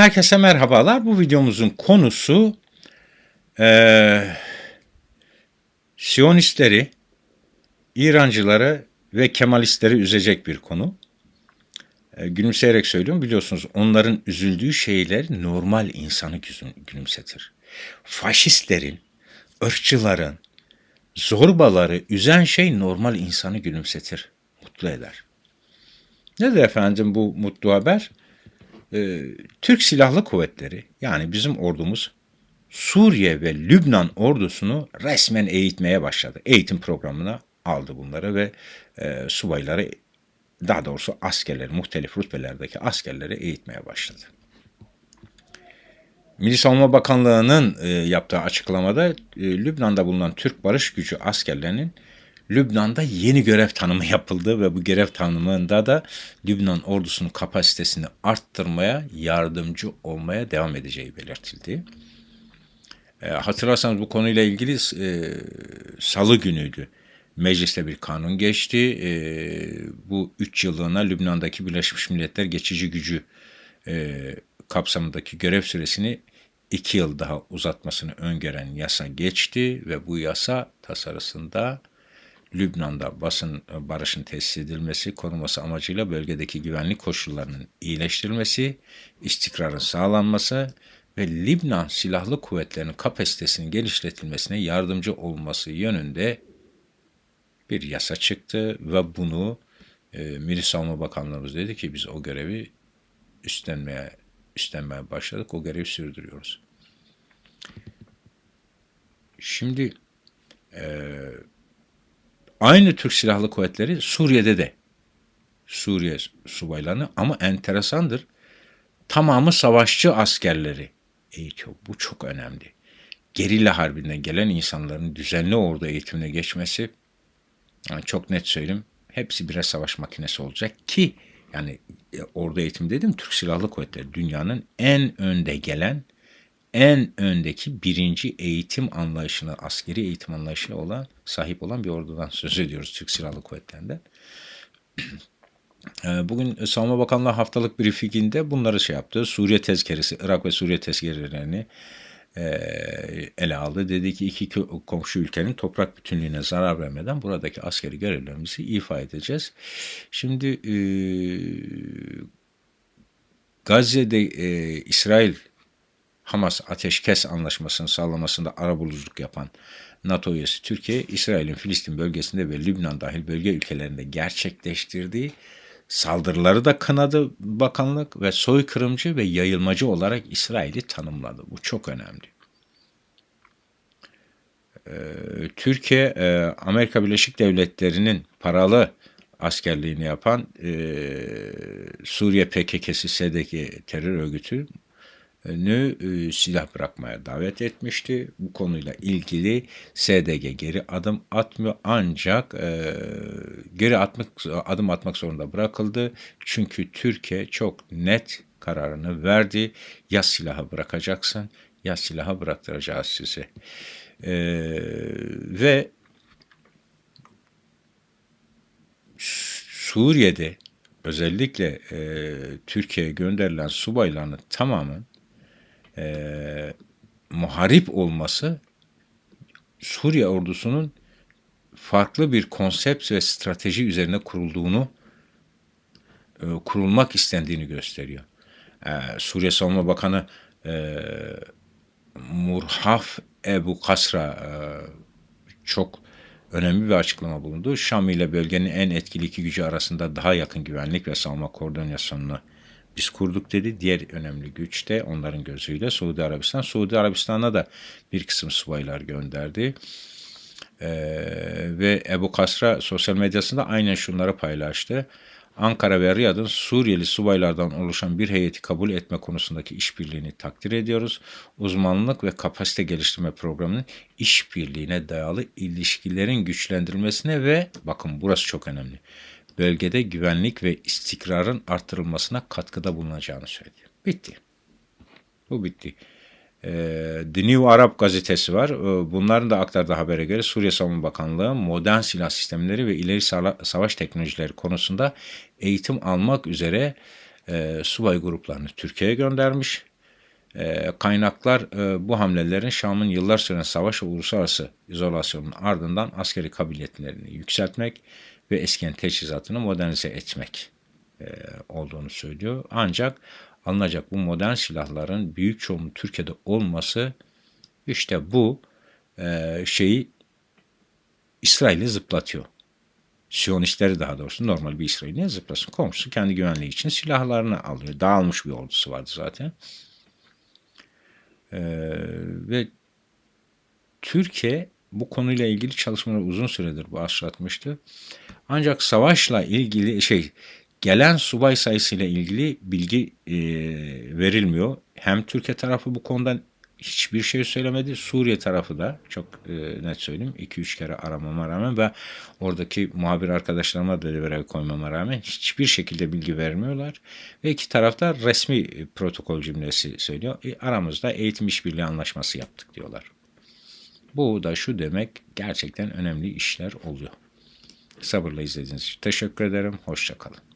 herkese merhabalar. Bu videomuzun konusu eee Siyonistleri, İrancıları ve Kemalistleri üzecek bir konu. E, gülümseyerek söylüyorum. Biliyorsunuz onların üzüldüğü şeyler normal insanı gülümsetir. Faşistlerin, ırkçıların, zorbaları üzen şey normal insanı gülümsetir, mutlu eder. Nedir efendim bu mutlu haber? Ee, Türk Silahlı Kuvvetleri yani bizim ordumuz Suriye ve Lübnan ordusunu resmen eğitmeye başladı. Eğitim programına aldı bunları ve e, subayları daha doğrusu askerleri, muhtelif rütbelerdeki askerleri eğitmeye başladı. Milli Savunma Bakanlığı'nın e, yaptığı açıklamada e, Lübnan'da bulunan Türk Barış Gücü askerlerinin Lübnan'da yeni görev tanımı yapıldı ve bu görev tanımında da Lübnan ordusunun kapasitesini arttırmaya yardımcı olmaya devam edeceği belirtildi. E, hatırlarsanız bu konuyla ilgili e, salı günüydü. Mecliste bir kanun geçti. E, bu üç yıllığına Lübnan'daki Birleşmiş Milletler geçici gücü e, kapsamındaki görev süresini iki yıl daha uzatmasını öngören yasa geçti ve bu yasa tasarısında Lübnan'da basın barışın tesis edilmesi, korunması amacıyla bölgedeki güvenlik koşullarının iyileştirilmesi, istikrarın sağlanması ve Lübnan Silahlı Kuvvetleri'nin kapasitesinin genişletilmesine yardımcı olması yönünde bir yasa çıktı ve bunu e, Milli Savunma Bakanlığımız dedi ki biz o görevi üstlenmeye üstlenmeye başladık. O görevi sürdürüyoruz. Şimdi e, aynı Türk Silahlı Kuvvetleri Suriye'de de Suriye subaylarını ama enteresandır. Tamamı savaşçı askerleri eğitiyor. Bu çok önemli. Gerilla harbinden gelen insanların düzenli ordu eğitimine geçmesi yani çok net söyleyeyim. Hepsi birer savaş makinesi olacak ki yani e, ordu eğitim dedim Türk Silahlı Kuvvetleri dünyanın en önde gelen en öndeki birinci eğitim anlayışına, askeri eğitim anlayışına olan, sahip olan bir ordudan söz ediyoruz Türk Silahlı Kuvvetleri'nden. Ee, Bugün Savunma Bakanlığı haftalık briefinginde bunları şey yaptı. Suriye tezkeresi, Irak ve Suriye tezkerelerini e, ele aldı. Dedi ki iki komşu ülkenin toprak bütünlüğüne zarar vermeden buradaki askeri görevlerimizi ifa edeceğiz. Şimdi e, Gazze'de e, İsrail Hamas ateşkes anlaşmasını sağlamasında arabuluculuk yapan NATO üyesi Türkiye, İsrail'in Filistin bölgesinde ve Lübnan dahil bölge ülkelerinde gerçekleştirdiği saldırıları da kınadı bakanlık ve soykırımcı ve yayılmacı olarak İsrail'i tanımladı. Bu çok önemli. Ee, Türkiye, e, Amerika Birleşik Devletleri'nin paralı askerliğini yapan e, Suriye PKK'si SDG terör örgütü silah bırakmaya davet etmişti. Bu konuyla ilgili SDG geri adım atmıyor ancak e, geri atmak adım atmak zorunda bırakıldı. Çünkü Türkiye çok net kararını verdi. Ya silahı bırakacaksın ya silahı bıraktıracağız sizi. E, ve Suriye'de özellikle e, Türkiye'ye gönderilen subayların tamamı e, muharip olması Suriye ordusunun farklı bir konsept ve strateji üzerine kurulduğunu e, kurulmak istendiğini gösteriyor. E, Suriye Savunma Bakanı e, Murhaf Ebu Kasra e, çok önemli bir açıklama bulundu. Şam ile bölgenin en etkili iki gücü arasında daha yakın güvenlik ve savunma koordinasyonunu biz kurduk dedi. Diğer önemli güç de onların gözüyle Suudi Arabistan. Suudi Arabistan'a da bir kısım subaylar gönderdi. Ee, ve Ebu Kasra sosyal medyasında aynen şunları paylaştı. Ankara ve Riyad'ın Suriyeli subaylardan oluşan bir heyeti kabul etme konusundaki işbirliğini takdir ediyoruz. Uzmanlık ve kapasite geliştirme programının işbirliğine dayalı ilişkilerin güçlendirilmesine ve bakın burası çok önemli. Bölgede güvenlik ve istikrarın artırılmasına katkıda bulunacağını söyledi. Bitti. Bu bitti. Ee, The New Arab gazetesi var. Ee, Bunların da aktardığı habere göre Suriye Savunma Bakanlığı modern silah sistemleri ve ileri savaş teknolojileri konusunda eğitim almak üzere e, subay gruplarını Türkiye'ye göndermiş. E, kaynaklar e, bu hamlelerin Şam'ın yıllar süren savaş ve uluslararası izolasyonun ardından askeri kabiliyetlerini yükseltmek ve eskiyen teçhizatını modernize etmek e, olduğunu söylüyor. Ancak alınacak bu modern silahların büyük çoğunluğu Türkiye'de olması işte bu e, şeyi İsrail'i zıplatıyor. Siyonistleri daha doğrusu normal bir İsrail'e zıplasın. Komşusu kendi güvenliği için silahlarını alıyor. Dağılmış bir ordusu vardı zaten. Ee, ve Türkiye bu konuyla ilgili çalışmaları uzun süredir başlatmıştı. Ancak savaşla ilgili şey gelen subay sayısıyla ilgili bilgi e, verilmiyor. Hem Türkiye tarafı bu konudan hiçbir şey söylemedi. Suriye tarafı da çok e, net söyleyeyim 2-3 kere aramama rağmen ve oradaki muhabir arkadaşlarıma da devre koymama rağmen hiçbir şekilde bilgi vermiyorlar. Ve iki tarafta resmi protokol cümlesi söylüyor. E, aramızda eğitim işbirliği anlaşması yaptık diyorlar. Bu da şu demek gerçekten önemli işler oluyor. Sabırla izlediğiniz için teşekkür ederim. Hoşçakalın.